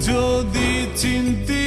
যদি চিন্তি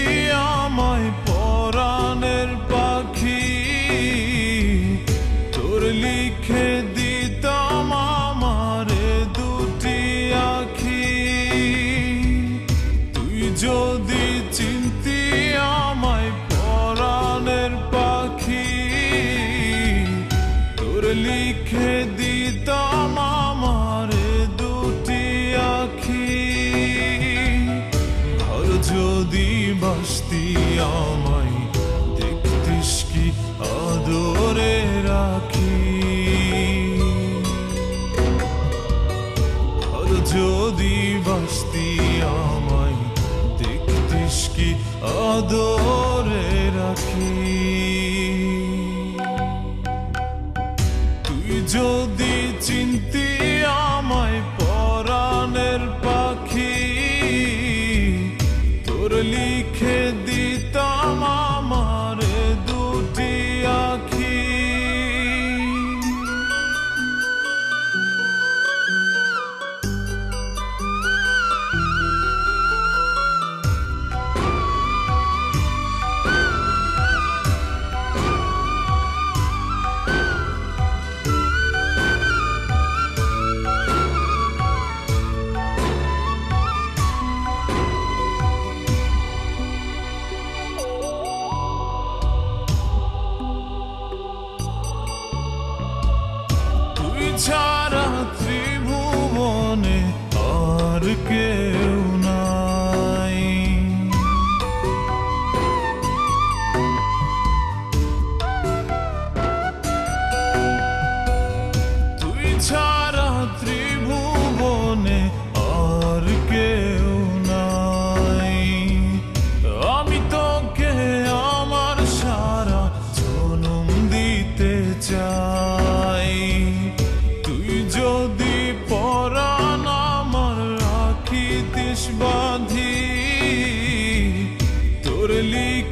যদি চিনতে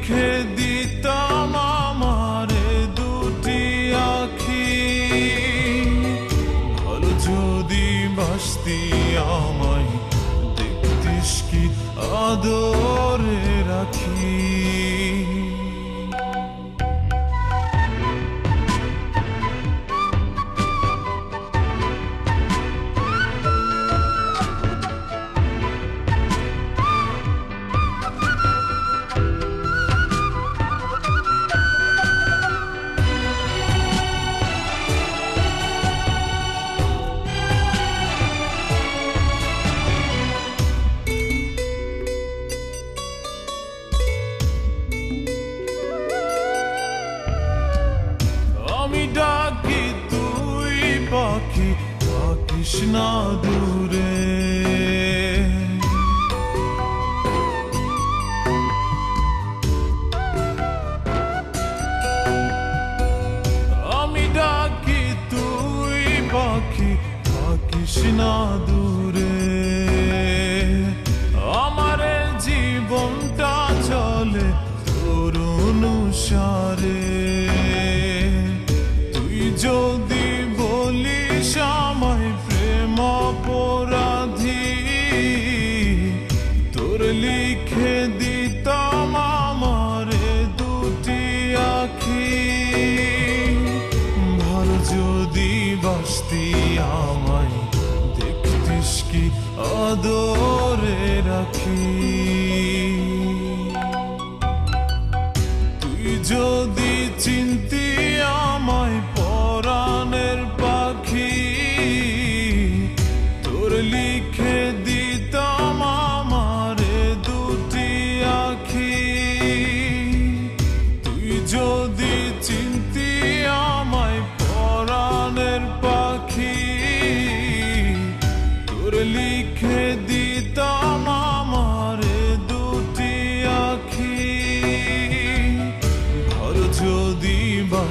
kedi dure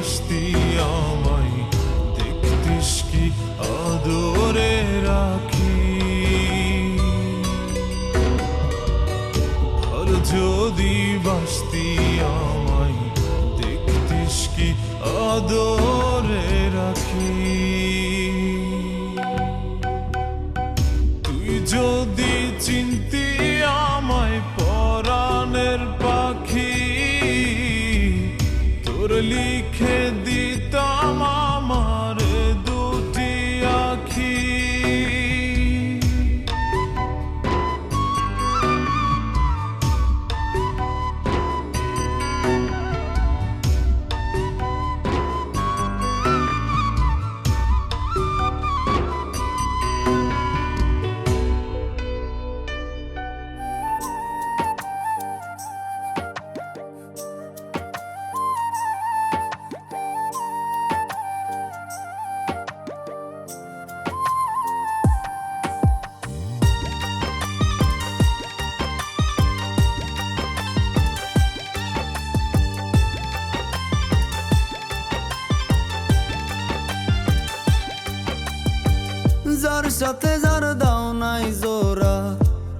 আসতি আমায় দেখতিস কি আদরে রাখি? আর যদি বাসতি আমায় দেখতিস কি আদর লিখে দিতাম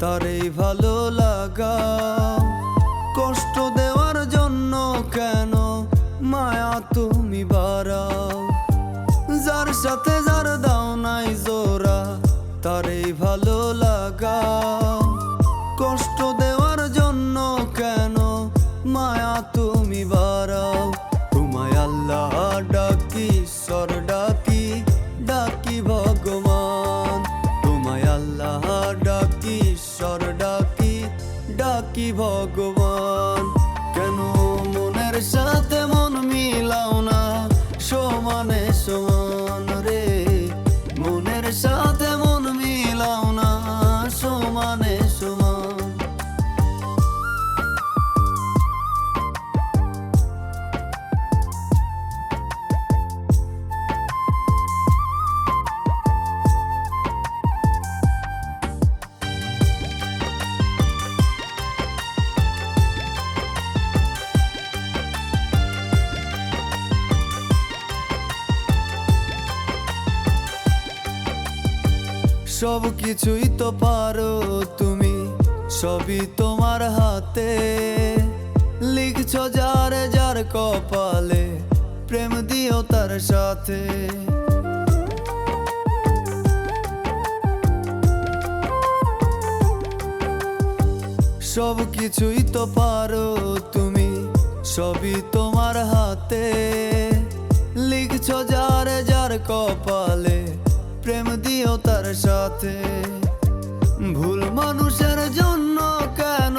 তরেই ভালো সব কিছুই তো পারো তুমি, সবই তোমার হাতে। লিখছ যার যার কপালে, প্রেম দিও তার সাথে। সব কিছুই তো পারো তুমি, সবই তোমার হাতে। লিখছ যার যার কপালে প্রেম দিও তার সাথে। ভুল মানুষের জন্য কেন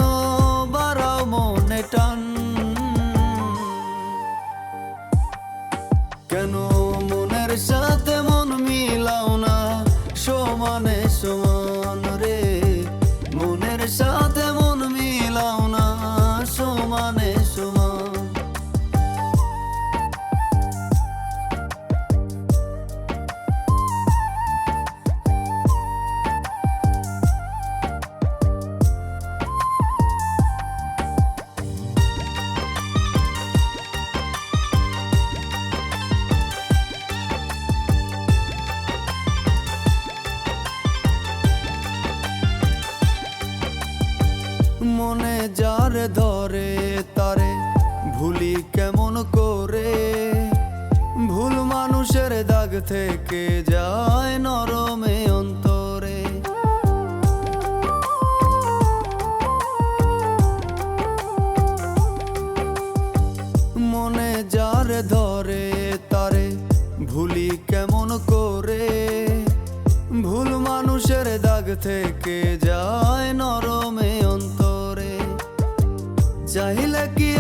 থেকে যায় নরমে অন্তরে। চাহিলে কি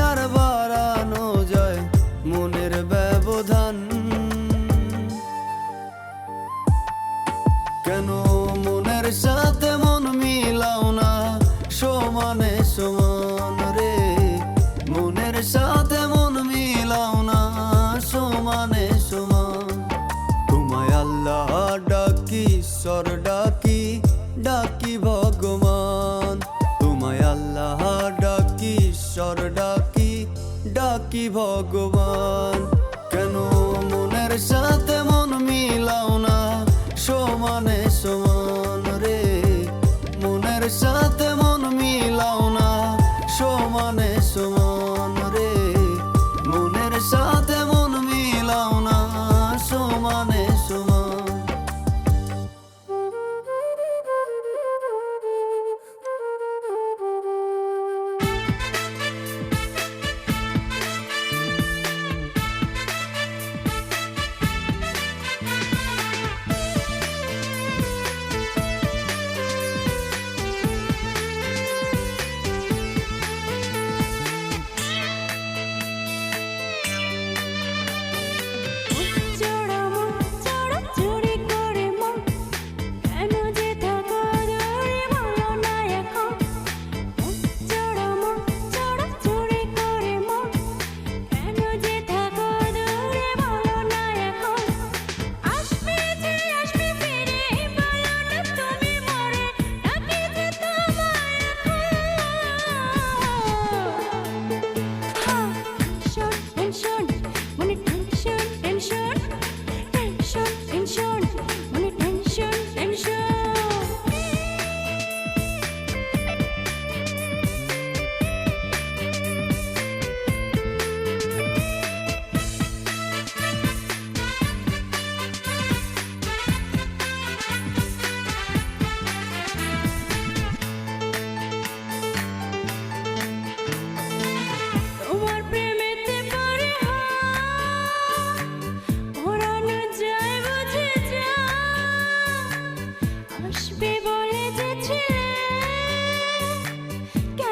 কি ভগবান?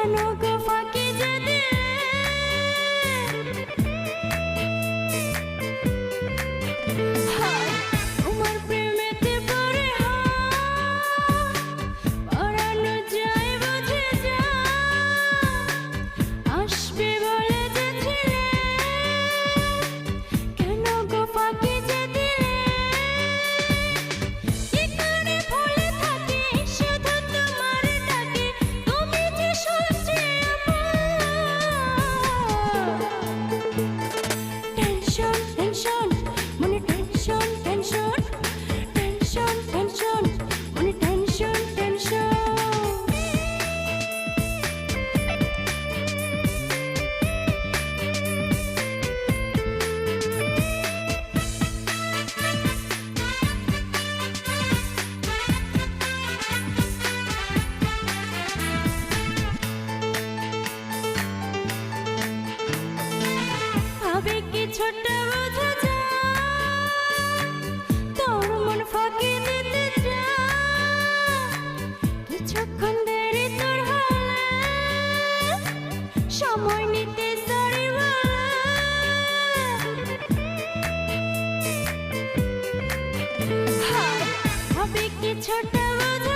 জানো গো কিছুটা বোঝা